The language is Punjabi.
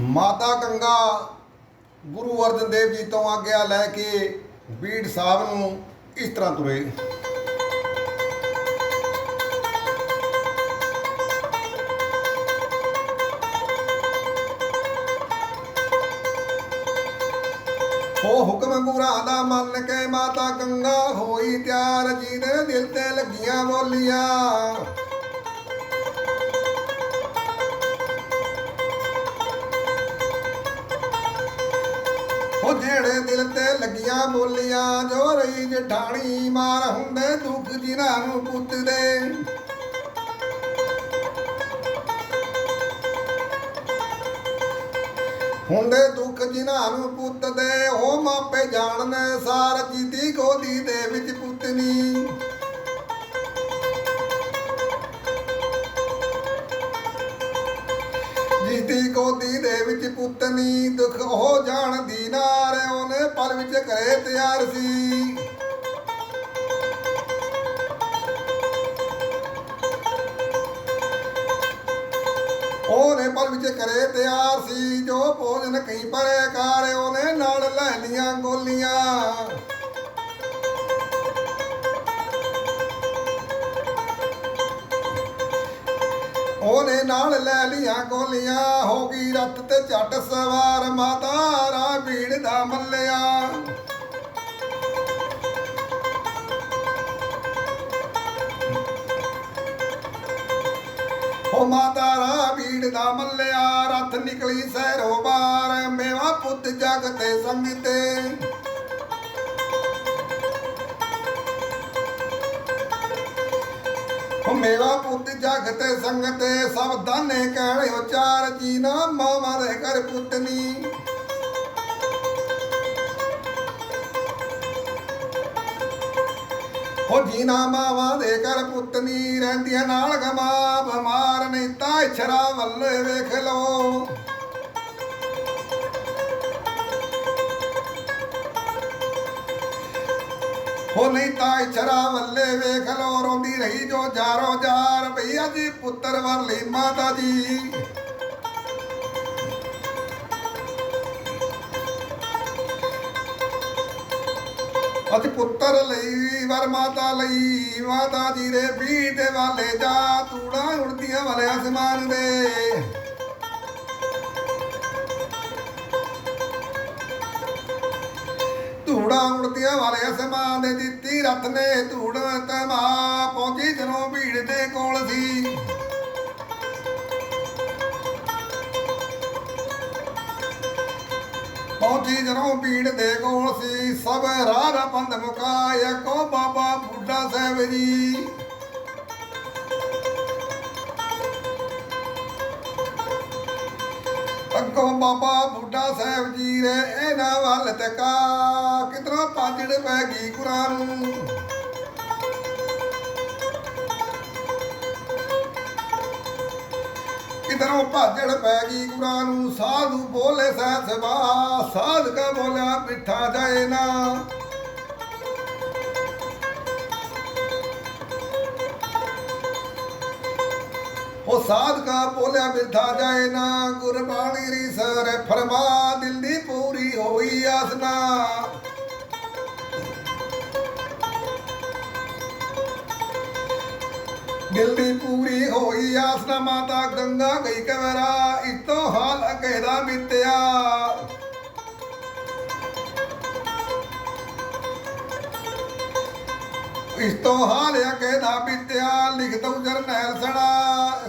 ਮਾਤਾ ਗੰਗਾ ਗੁਰੂ ਅਰਜਨ ਦੇਵ ਜੀ ਤੋਂ ਆਗਿਆ ਲੈ ਕੇ ਬੀੜ ਸਾਹਿਬ ਨੂੰ ਇਸ ਤਰ੍ਹਾਂ ਤੁਰੇ। ਹੋ ਹੁਕਮ ਗੁਰਾਂ ਦਾ ਮੰਨ ਕੇ ਮਾਤਾ ਗੰਗਾ ਹੋਈ ਤਿਆਰ ਜੀ ਦੇ ਦਿਲ ਤੇ ਲੱਗੀਆਂ ਬੋਲੀਆਂ। ਉਹ ਜਿਹੜੇ ਦਿਲ ਤੇ ਲੱਗੀਆਂ ਬੋਲੀਆਂ, ਜੋ ਰਹੀ ਜਠਾਣੀ ਮਾਰ ਹੁੰਦੇ ਦੁੱਖ ਜਿਨ੍ਹਾਂ ਨੂੰ ਪੁੱਤ ਦੇ ਹੁੰਦੇ ਦੁੱਖ ਜਿਨ੍ਹਾਂ ਨੂੰ ਪੁੱਤ ਉਹ ਮਾਪੇ ਜਾਣਨ, ਸਾਰ ਜੀ ਦੀ ਗੋਦੀ ਦੇ ਵਿੱਚ ਪੁੱਤਨੀ। ਜਿਸਦੀ ਗੋਦੀ ਦੇ ਵਿੱਚ ਪੁੱਤਨੀ ਦੁੱਖ, ਉਹ ਜਾਣਦੀ ਨਾਰ, ਉਹਨੇ ਪਲ ਵਿੱਚ ਕਰੇ ਤਿਆਰ ਸੀ। ਉਹਨੇ ਪਲ ਵਿੱਚ ਕਰੇ ਤਿਆਰ ਸੀ, ਜੋ ਭੋਜਨ ਕਈ ਪਰੇ ਕਾਰ, ਉਹਨੇ ਨਾਲ ਲੈ ਲੀਆਂ ਗੋਲੀਆਂ। ਉਹਨੇ ਨਾਲ ਲੈ ਲੀਆਂ ਗੋਲੀਆਂ, ਹੋ ਗਈ ਰੱਥ ਤੇ ਝੱਟ ਸਵਾਰ ਮਾਤਾ ਰਾ ਦਾ ਮੱਲਿਆ। ਹੋ ਮਾਤਾ ਰਾ ਭੀੜ ਦਾ ਮੱਲਿਆ, ਰੱਥ ਨਿਕਲੀ ਸਹਿਰੋ ਬਾਰ, ਮੇਵਾ ਪੁੱਤ ਜਗ ਤੇ ਸੰਗਤੇ। ਤੇ ਹੋ ਮੇਰਾ ਪੁੱਤ ਜਗ ਤੇ ਸਭ ਦਾਨੇ ਕਹਿਣੇ ਉਚਾਰ ਜੀ ਨਾ ਦੇ ਘਰ ਪੁੱਤਨੀ। ਹੋ ਜੀਨਾ ਮਾਵਾਂ ਦੇ ਘਰ ਪੁੱਤਨੀ, ਰਹਿੰਦੀਆਂ ਨਾਲ ਗਮਾ ਬਿਮਾਰ ਨਹੀਂ ਤਾਂ ਇਛਰਾ ਵੱਲ ਵੇਖ ਲੋ ਹੋ ਨਹੀਂ ਤਾਂ ਇਛਰਾ ਵੱਲੇ ਵੇਖ ਲੋ ਰੋਂਦੀ ਰਹੀ ਜੋ ਜਾਰੋ ਜਾਰ। ਭਈਆ ਜੀ, ਪੁੱਤਰ ਵਰ ਲਈ ਮਾਤਾ ਜੀ। ਅਤ ਪੁੱਤਰ ਲਈ ਵਰ ਮਾਤਾ ਲਈ, ਮਾਤਾ ਜੀ ਦੇ ਵੀ ਦੇ ਵਾਲੇ ਜਾ, ਤੂੜਾ ਉੜਦੀਆਂ ਵਾਲੇ ਅਸਮਾਨ ਦੇ। ਧੂੜਾ ਉੜਦੀਆਂ ਵਾਲੇ ਅਸਮਾਨ ਦੇ ਦਿੱਤੀ ਰਥ ਨੇ ਧੂੜ ਤਮਾ ਪਹੁੰਚੀ ਜਦੋਂ ਭੀੜ ਦੇ ਕੋਲ ਸੀ। ਪਹੁੰਚੀ ਜਦੋਂ ਭੀੜ ਦੇ ਕੋਲ ਸੀ, ਸਭ ਰਾਹ ਦਾ ਮੁਕਾਇਆ ਕੋ ਬਾਬਾ ਬੁੱਢਾ ਸਾਹਿਬ ਜੀ। ਅੱਗੋਂ ਬਾਬਾ ਬੁੱਢਾ ਸਾਹਿਬ ਜੀ ਰੇ ਇਹਨਾਂ ਵੱਲ ਤੱਕਾ ਕਿਤਨਾ ਪਾਜੜ ਪੈ ਗਈ ਗੁਰਾਂ ਨੂੰ? ਕਿਧਰੋਂ ਭਾਜੜ ਪੈ ਗਈ ਗੁਰਾਂ ਨੂੰ? ਸਾਧੂ ਬੋਲੇ ਸਹਿ ਸਭਾ, ਸਾਧਕਾ ਬੋਲਿਆ ਮਿੱਠਾ ਜਾਏ ਨਾ। ਉਹ ਸਾਧਕਾ ਬੋਲਿਆ, ਮਿੱਠਾ ਜਾਏ ਨਾ, ਗੁਰਬਾਣੀ ਰੀ ਸਰ ਫਰਮਾ, ਦਿਲ ਦੀ ਪੂਰੀ ਹੋਈ ਆਸਨਾ। ਦਿਲ ਦੀ ਪੂਰੀ ਹੋਈ ਆਸਨਾ, ਮਾਤਾ ਗੰਗਾ ਗਈ ਕਵਰਾ, ਇਤੋਂ ਹਾਲ ਅਕੇਦਾ ਮਿੱਤਿਆ। ਇਸ ਤੋਂ ਹਾਲ ਅਕੇਦਾ ਮਿੱਤਿਆ ਲਿਖ ਦਉ ਜਰਨੈਲ ਸੜਾ।